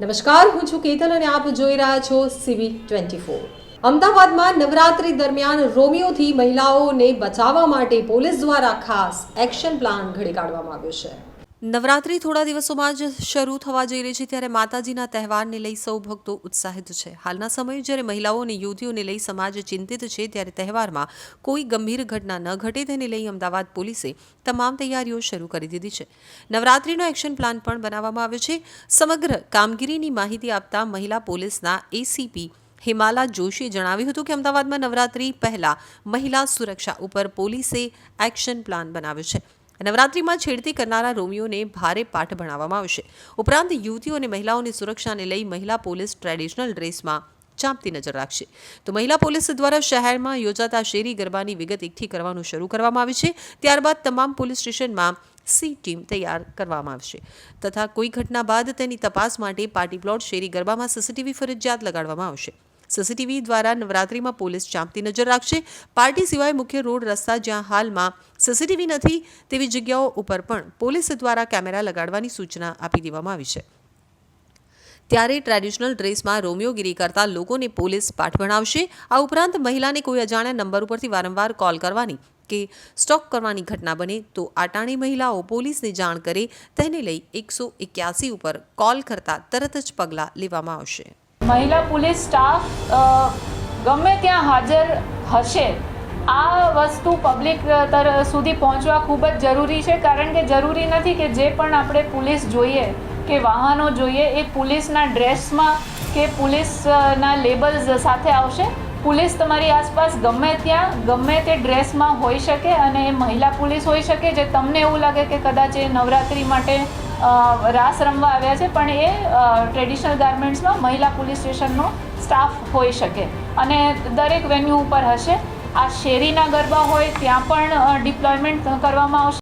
નમસ્કાર, હું છું કેતલ અને આપ જોઈ રહ્યા છો સીવી ટ્વેન્ટી ફોર. અમદાવાદમાં નવરાત્રી દરમિયાન રોમિયોથી મહિલાઓને બચાવવા માટે પોલીસ દ્વારા ખાસ એક્શન પ્લાન ઘડી કાઢવામાં આવ્યો છે. નવરાત્રી થોડા દિવસોમાં જ શરૂ થવા જઈ રહી છે ત્યારે માતાજીના તહેવારને લઈ સૌ ભક્તો ઉત્સાહિત છે. હાલના સમયે જ્યારે મહિલાઓ અને યુવતીઓને લઈ સમાજ ચિંતિત છે ત્યારે તહેવારમાં કોઈ ગંભીર ઘટના ન ઘટે તેને લઈ અમદાવાદ પોલીસે તમામ તૈયારીઓ શરૂ કરી દીધી છે. નવરાત્રીનો એક્શન પ્લાન પણ બનાવવામાં આવ્યો છે. સમગ્ર કામગીરીની માહિતી આપતા મહિલા પોલીસના એસીપી હિમાલા જોશીએ જણાવ્યું હતું કે અમદાવાદમાં નવરાત્રી પહેલા મહિલા સુરક્ષા ઉપર પોલીસે એક્શન પ્લાન બનાવ્યો છે. નવરાત્રીમાં છેડતી કરનારા રોમીઓને ભારે પાઠ ભણાવવામાં આવશે. ઉપરાંત યુવતીઓ અને મહિલાઓની સુરક્ષાને લઈ મહિલા પોલીસ ટ્રેડિશનલ ડ્રેસમાં ચાંપતી નજર રાખશે. તો મહિલા પોલીસ દ્વારા શહેરમાં યોજાતા શેરી ગરબાની વિગત એકઠી કરવાનું શરૂ કરવામાં આવી છે. ત્યારબાદ તમામ પોલીસ સ્ટેશનમાં સી ટીમ તૈયાર કરવામાં આવશે. તથા કોઈ ઘટના બાદ તેની તપાસ માટે પાર્ટી પ્લોટ શેરી ગરબામાં સીસીટીવી ફરજિયાત લગાડવામાં આવશે. સીસીટીવી દ્વારા નવરાત્રીમાં પોલીસ ચાંપતી નજર રાખશે. પાર્ટી સિવાય મુખ્ય રોડ રસ્તા જ્યાં હાલમાં સીસીટીવી નથી તેવી જગ્યાઓ ઉપર પણ પોલીસ દ્વારા કેમેરા લગાડવાની સૂચના આપી દેવામાં આવી છે. ત્યારે ટ્રેડિશનલ ડ્રેસમાં રોમિયોગીરી કરતા લોકોને પોલીસ પાઠ ભણાવશે. આ ઉપરાંત મહિલાને કોઈ અજાણ્યા નંબર ઉપરથી વારંવાર કોલ કરવાની કે સ્ટોક કરવાની ઘટના બને તો આટાણી મહિલાઓ પોલીસને જાણ કરે. તેને લઈ એકસો એક્યાસી ઉપર કોલ કરતા તરત જ પગલાં લેવામાં આવશે. મહિલા પોલીસ સ્ટાફ ગમે ત્યાં હાજર હશે, આ વસ્તુ પબ્લિક તર, સુધી પહોંચવા ખૂબ જ જરૂરી છે. કારણ કે જરૂરી નથી કે જે પણ આપણે પોલીસ જોઈએ, કે વાહનો જોઈએ, એ પોલીસના ડ્રેસમાં કે પોલીસના લેબલ્સ સાથે આવશે. પોલીસ તમારી આસપાસ ગમે ત્યાં, ગમે તે ડ્રેસમાં હોઈ શકે અને એ મહિલા પોલીસ હોઈ શકે, જે તમને એવું લાગે કે કદાચ એ નવરાત્રિ માટે રાસ રમવા આવ્યા છે, પણ એ ટ્રેડિશનલ ગાર્મેન્ટ્સમાં મહિલા પોલીસ સ્ટેશનનો સ્ટાફ હોઈ શકે. અને દરેક વેન્યુ ઉપર હશે. આ શેરીના ગરબા હોય, ત્યાં પણ ડિપ્લોયમેન્ટ કરવામાં આવશે.